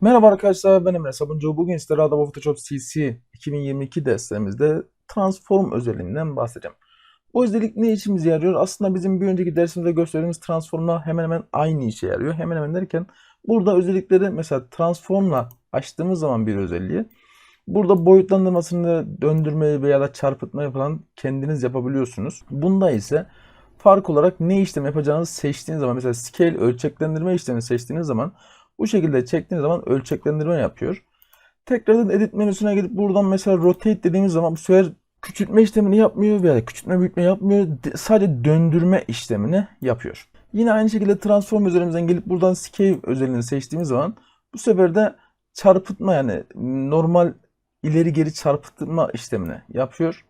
Merhaba arkadaşlar ben Emre Sabuncu. Bugün sizlere Adobe Photoshop CC 2022 derslerimizde transform özelliğinden bahsedeceğim. Bu özellik ne işimize yarıyor? Aslında bizim bir önceki dersimizde gösterdiğimiz transformla hemen hemen aynı işe yarıyor. Hemen hemen derken burada özellikleri mesela transformla açtığımız zaman bir özelliği burada boyutlandırmasını döndürmeyi veya da çarpıtmayı falan kendiniz yapabiliyorsunuz. Bunda ise fark olarak ne işlem yapacağınızı seçtiğiniz zaman mesela scale ölçeklendirme işlemini seçtiğiniz zaman bu şekilde çektiğiniz zaman ölçeklendirme yapıyor. Tekrardan edit menüsüne gidip buradan mesela rotate dediğimiz zaman bu sefer küçültme işlemini yapmıyor veya küçültme büyütme yapmıyor. De- Sadece döndürme işlemini yapıyor. Yine aynı şekilde transform özelliğimizden gelip buradan scale özelliğini seçtiğimiz zaman bu sefer de çarpıtma yani normal ileri geri çarpıtma işlemini yapıyor.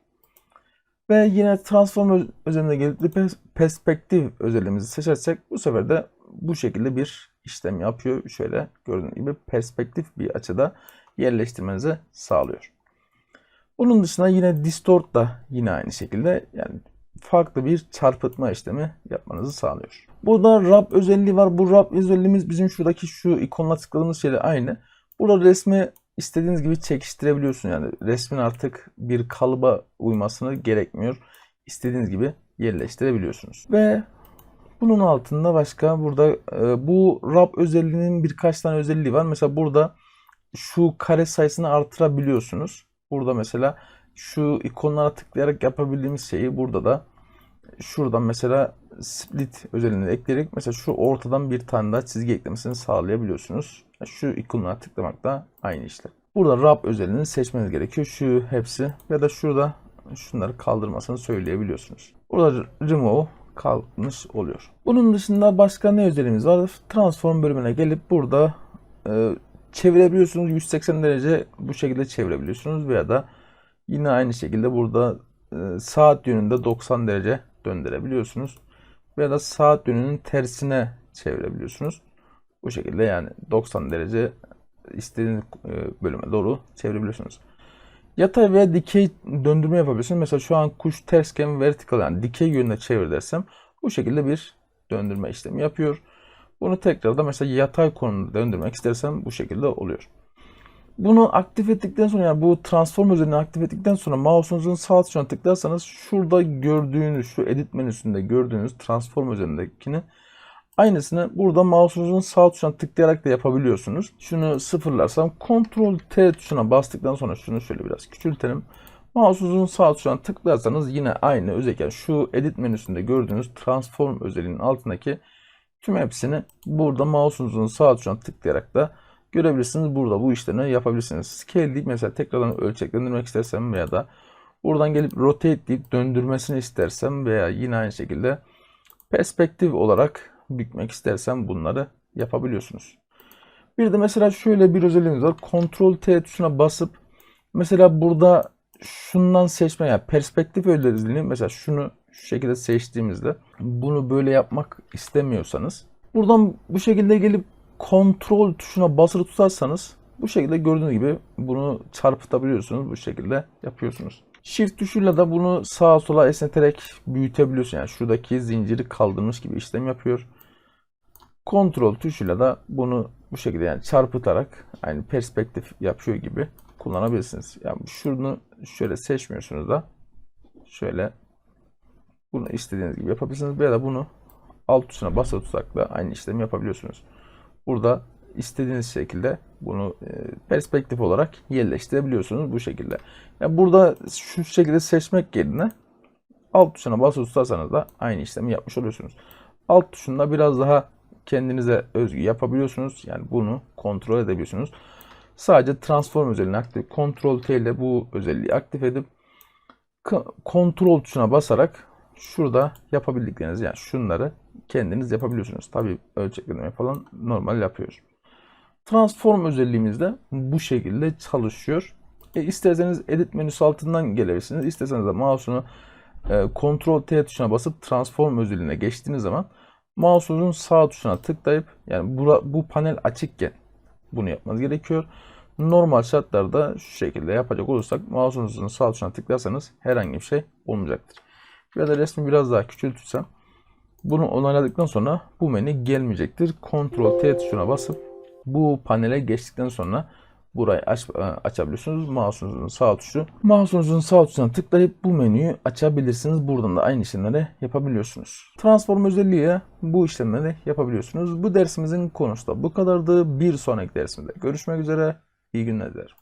Ve yine transform öz- özelliğine gelip perspektif özelliğimizi seçersek bu sefer de bu şekilde bir işlem yapıyor. Şöyle gördüğünüz gibi perspektif bir açıda yerleştirmenizi sağlıyor. Bunun dışında yine distort da yine aynı şekilde yani farklı bir çarpıtma işlemi yapmanızı sağlıyor. Burada wrap özelliği var. Bu wrap özelliğimiz bizim şuradaki şu ikonla tıkladığımız şeyle aynı. Burada resmi istediğiniz gibi çekiştirebiliyorsun yani resmin artık bir kalıba uymasını gerekmiyor. İstediğiniz gibi yerleştirebiliyorsunuz. Ve bunun altında başka burada e, bu wrap özelliğinin birkaç tane özelliği var. Mesela burada şu kare sayısını artırabiliyorsunuz. Burada mesela şu ikonlara tıklayarak yapabildiğimiz şeyi burada da şuradan mesela split özelliğini ekleyerek mesela şu ortadan bir tane daha çizgi eklemesini sağlayabiliyorsunuz. Şu ikonlara tıklamak da aynı işlem. Burada wrap özelliğini seçmeniz gerekiyor. Şu hepsi ya da şurada şunları kaldırmasını söyleyebiliyorsunuz. Burada remove kalmış oluyor. Bunun dışında başka ne özelliğimiz var? Transform bölümüne gelip burada e, çevirebiliyorsunuz. 180 derece bu şekilde çevirebiliyorsunuz veya da yine aynı şekilde burada e, saat yönünde 90 derece döndürebiliyorsunuz. Veya da saat yönünün tersine çevirebiliyorsunuz. Bu şekilde yani 90 derece istediğiniz e, bölüme doğru çevirebiliyorsunuz. Yatay veya dikey döndürme yapabilirsiniz. Mesela şu an kuş tersken vertical yani dikey yönüne çevir dersem bu şekilde bir döndürme işlemi yapıyor. Bunu tekrar da mesela yatay konumda döndürmek istersem bu şekilde oluyor. Bunu aktif ettikten sonra yani bu transform özelliğini aktif ettikten sonra mouse'unuzun sağ tuşuna tıklarsanız şurada gördüğünüz şu edit menüsünde gördüğünüz transform özelliğindekini aynısını burada mouse'unuzun sağ tuşuna tıklayarak da yapabiliyorsunuz. Şunu sıfırlarsam Ctrl T tuşuna bastıktan sonra şunu şöyle biraz küçültelim. Mouse'unuzun sağ tuşuna tıklarsanız yine aynı özellikle şu edit menüsünde gördüğünüz transform özelliğinin altındaki tüm hepsini burada mouse'unuzun sağ tuşuna tıklayarak da görebilirsiniz. Burada bu işlemi yapabilirsiniz. Scale deyip mesela tekrardan ölçeklendirmek istersem veya da buradan gelip rotate deyip döndürmesini istersem veya yine aynı şekilde perspektif olarak bükmek istersem bunları yapabiliyorsunuz. Bir de mesela şöyle bir özelliğimiz var. Ctrl T tuşuna basıp mesela burada şundan seçme yani perspektif özelliğini mesela şunu şu şekilde seçtiğimizde bunu böyle yapmak istemiyorsanız buradan bu şekilde gelip kontrol tuşuna basılı tutarsanız bu şekilde gördüğünüz gibi bunu çarpıtabiliyorsunuz. Bu şekilde yapıyorsunuz. Shift tuşuyla da bunu sağa sola esneterek büyütebiliyorsun. Yani şuradaki zinciri kaldırmış gibi işlem yapıyor. Kontrol tuşuyla da bunu bu şekilde yani çarpıtarak aynı perspektif yapıyor gibi kullanabilirsiniz. Yani şunu şöyle seçmiyorsunuz da şöyle bunu istediğiniz gibi yapabilirsiniz veya da bunu alt tuşuna basılı tutarak da aynı işlemi yapabiliyorsunuz. Burada istediğiniz şekilde bunu e, perspektif olarak yerleştirebiliyorsunuz bu şekilde. Yani burada şu şekilde seçmek yerine alt tuşuna basılı tutarsanız da aynı işlemi yapmış oluyorsunuz. Alt tuşunda biraz daha kendinize özgü yapabiliyorsunuz. Yani bunu kontrol edebiliyorsunuz. Sadece transform özelliğini aktif, kontrol T ile bu özelliği aktif edip kontrol tuşuna basarak şurada yapabildikleriniz yani şunları kendiniz yapabiliyorsunuz. Tabi ölçeklendirme falan normal yapıyor. Transform özelliğimiz de bu şekilde çalışıyor. E, isterseniz edit menüsü altından gelebilirsiniz. İsterseniz de mouse'unu e, Ctrl T tuşuna basıp transform özelliğine geçtiğiniz zaman mouse'unuzun sağ tuşuna tıklayıp yani bu, bu panel açıkken bunu yapmanız gerekiyor. Normal şartlarda şu şekilde yapacak olursak mouse'unuzun sağ tuşuna tıklarsanız herhangi bir şey olmayacaktır. Ya da resmi biraz daha küçültürsem bunu onayladıktan sonra bu menü gelmeyecektir. Ctrl T tuşuna basıp Bu panele geçtikten sonra burayı aç, e, açabiliyorsunuz. Mouse'unuzun sağ tuşu. Mouse'unuzun sağ tuşuna tıklayıp bu menüyü açabilirsiniz. Buradan da aynı işlemleri yapabiliyorsunuz. Transform özelliğiyle bu işlemleri yapabiliyorsunuz. Bu dersimizin konusu da bu kadardı. Bir sonraki dersimde görüşmek üzere. İyi günler dilerim.